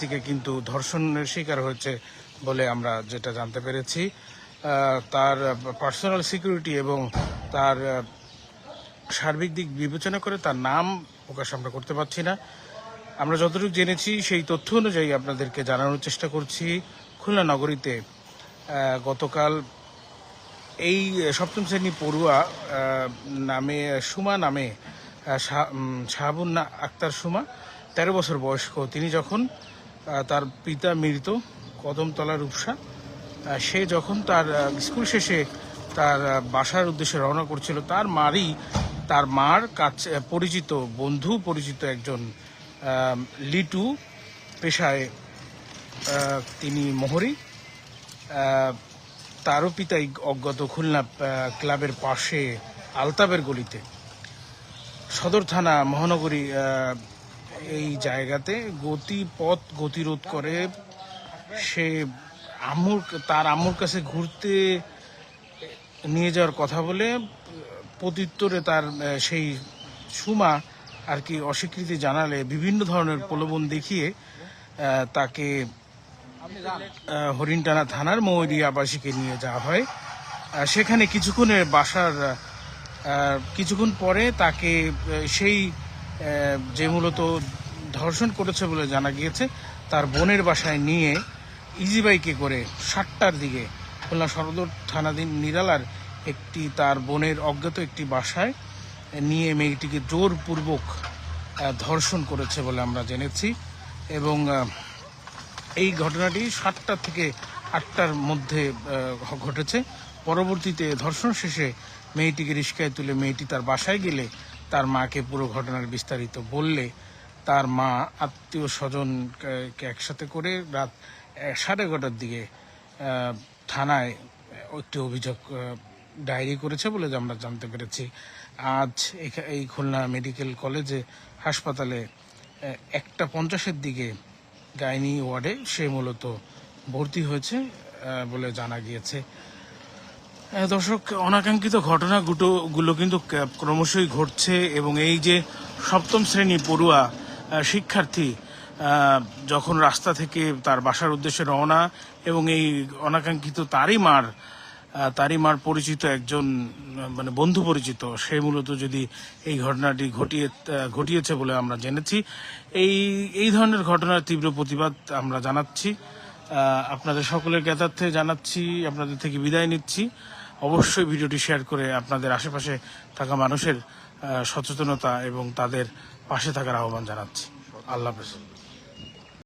থেকে কিন্তু ধর্ষণের শিকার হয়েছে বলে আমরা যেটা জানতে পেরেছি। তার পার্সোনাল সিকিউরিটি এবং তার সার্বিক দিক বিবেচনা করে তার নাম প্রকাশ আমরা করতে পারছি না। আমরা যতটুকু জেনেছি, সেই তথ্য অনুযায়ী আপনাদেরকে জানানোর চেষ্টা করছি। খুলনা নগরীতে গতকাল এই সপ্তম শ্রেণি পড়ুয়া নামে, সুমা নামে শাহাবুন্না আক্তার সুমা, তেরো বছর বয়স্ক। তিনি যখন তার পিতা মৃত কদমতলা রূপসা। সে যখন তার স্কুল শেষে তার বাসার উদ্দেশ্যে রওনা করছিল, তার মারই তার মার কাছে পরিচিত বন্ধু, পরিচিত একজন লিটু পেশায় তিনি মোহরি। তারও পিতাই অজ্ঞাত খুলনা ক্লাবের পাশে আলতাবের গলিতে। সদর থানা মহানগরী এই জায়গাতে গতি পথ গতিরোধ করে। সে আম্মুর তার আম্মুর কাছে ঘুরতে নিয়ে যাওয়ার কথা বলে প্রত্যুত্তরে তার সেই সুমা আর কি অস্বীকৃতি জানালে, বিভিন্ন ধরনের প্রলোভন দেখিয়ে তাকে হরিণটানা থানার মৌরি আবাসিকে নিয়ে যাওয়া হয়। সেখানে কিছুক্ষণের বাসার কিছুক্ষণ পরে তাকে সেই যে মূলত ধর্ষণ করেছে বলে জানা গিয়েছে, তার বোনের বাসায় নিয়ে ইজি বাইকে করে সাতটার দিকে খুলনা সদর থানাধীন নিরালার একটি তার বোনের অজ্ঞাত একটি বাসায় নিয়ে মেয়েটিকে জোরপূর্বক ধর্ষণ করেছে বলে আমরা জেনেছি এবং এই ঘটনাটি সাতটা থেকে আটটার মধ্যে ঘটেছে। পরবর্তীতে ধর্ষণ শেষে মেয়েটিকে রিস্কায় তুলে মেয়েটি তার বাসায় গেলে তার মাকে পুরো ঘটনার বিস্তারিত বললে তার মা আত্মীয় স্বজনকে একসাথে করে রাত সাড়ে এগারোটার দিকে থানায় একটি অভিযোগ ডায়েরি করেছে বলে আমরা জানতে পেরেছি। আজ এই খুলনা মেডিকেল কলেজে হাসপাতালে একটা পঞ্চাশের দিকে গাইনি ওয়ার্ডে সে মূলত ভর্তি হয়েছে বলে জানা গিয়েছে। দর্শক, অনাকাঙ্ক্ষিত ঘটনাগুলো গুলো কিন্তু ক্রমশই ঘটছে এবং এই যে সপ্তম শ্রেণি পড়ুয়া শিক্ষার্থী যখন রাস্তা থেকে তার বাসার উদ্দেশ্যে রওনা এবং এই অনাকাঙ্ক্ষিত তারই মার তারই মার পরিচিত একজন মানে বন্ধু পরিচিত, সে মূলত যদি এই ঘটনাটি ঘটিয়ে ঘটিয়েছে বলে আমরা জেনেছি। এই এই ধরনের ঘটনার তীব্র প্রতিবাদ আমরা জানাচ্ছি। আপনাদের সকলের জ্ঞাতার্থে জানাচ্ছি, আপনাদের থেকে বিদায় নিচ্ছি। অবশ্যই ভিডিওটি শেয়ার করে আপনাদের আশেপাশে থাকা মানুষের সচেতনতা এবং তাদের পাশে থাকার আহ্বান জানাচ্ছি। আল্লাহ হাফেজ।